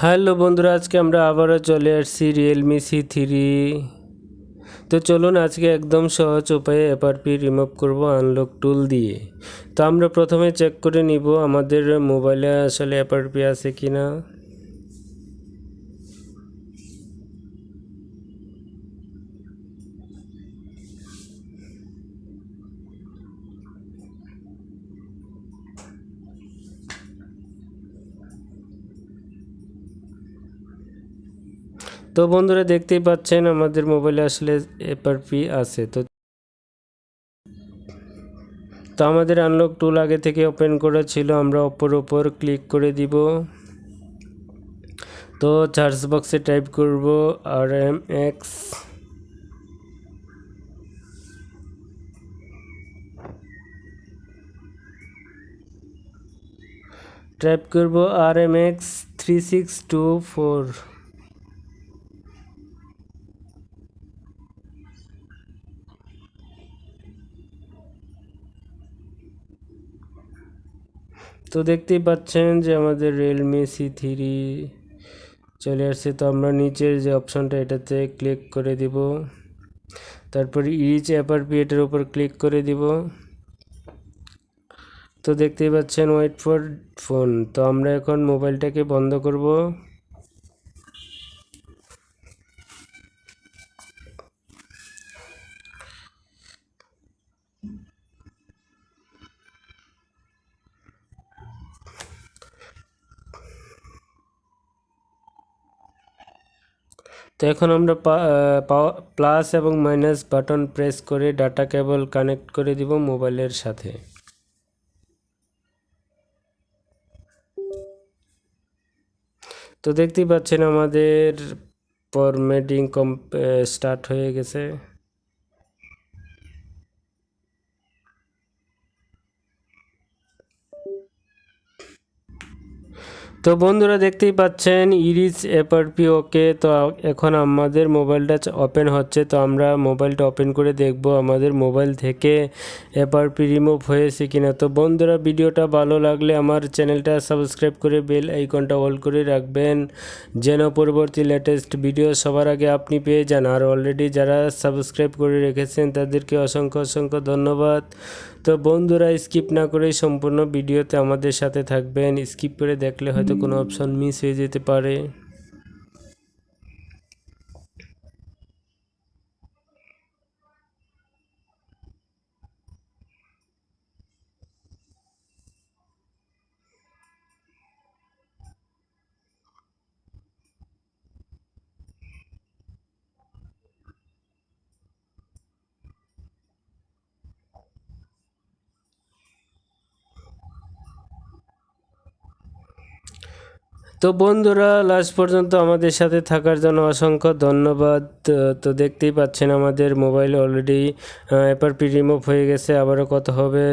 Hello বন্ধুরা, আজকে আমরা আবারও চলে আসছি রিয়েলমি সি থ্রি তো চলুন আজকে একদম সহজ উপায়ে এফআরপি রিমুভ করব আনলক টুল দিয়ে। তো আমরা প্রথমে চেক করে নিব আমাদের মোবাইলে আসলে এফআরপি আছে কি না তো বন্ধুরা দেখতেই পাচ্ছেন, আমাদের মোবাইলে আসলে এফআরপি আছে। তো তো আমাদের আনলক টুল আগে থেকে ওপেন করা ছিল, আমরা ওপর ওপর ক্লিক করে দিব। তো চার্জ বক্সে টাইপ করব আর এম এক্স টাইপ করব আর M X three six two four তো দেখতেই পাচ্ছেন যে আমাদের রিয়েলমি সি থ্রি চলে আসছে। তো আমরা নিচের যে অপশনটা এটাতে ক্লিক করে দিব। তারপর ইরিচ অ্যাপারপি এটার উপর ক্লিক করে দিব। তো দেখতেই পাচ্ছেন ওয়েট ফর ফোন তো আমরা এখন মোবাইলটাকে বন্ধ করব। তো এখন আমরা প্লাস এবং মাইনাস বাটন প্রেস করে ডাটা কেবল কানেক্ট করে দিব মোবাইলের সাথে। তো দেখতেই পাচ্ছেন আমাদের ফরম্যাটিং কম স্টার্ট হয়ে গেছে। তো বন্ধুরা দেখতেই পাচ্ছেন ইরিস এপারপি, ওকে। তো এখন আমাদের মোবাইলটা ওপেন হচ্ছে, তো আমরা মোবাইলটা ওপেন করে দেখব আমাদের মোবাইল থেকে এপারপি রিমুভ হয়েছে কিনা। তো বন্ধুরা, ভিডিওটা ভালো লাগলে আমার চ্যানেলটা সাবস্ক্রাইব করে বেল আইকনটা অল করে রাখবেন, যেন পরবর্তী লেটেস্ট ভিডিও সবার আগে আপনি পেয়ে যান। আর অলরেডি যারা সাবস্ক্রাইব করে রেখেছেন, তাদেরকে অসংখ্য অসংখ্য ধন্যবাদ। তো বন্ধুরা স্কিপ না করে সম্পূর্ণ ভিডিওতে আমাদের সাথে থাকবেন। স্কিপ করে দেখলে হয়তো কোনো অপশন মিস হয়ে যেতে পারে। তো বন্ধুরা লাস্ট পর্যন্ত আমাদের সাথে থাকার জন্য অসংখ্য ধন্যবাদ। তো দেখতেই পাচ্ছেন আমাদের মোবাইল অলরেডি এপার পি রিমুভ হয়ে গেছে, আবারও কত হবে।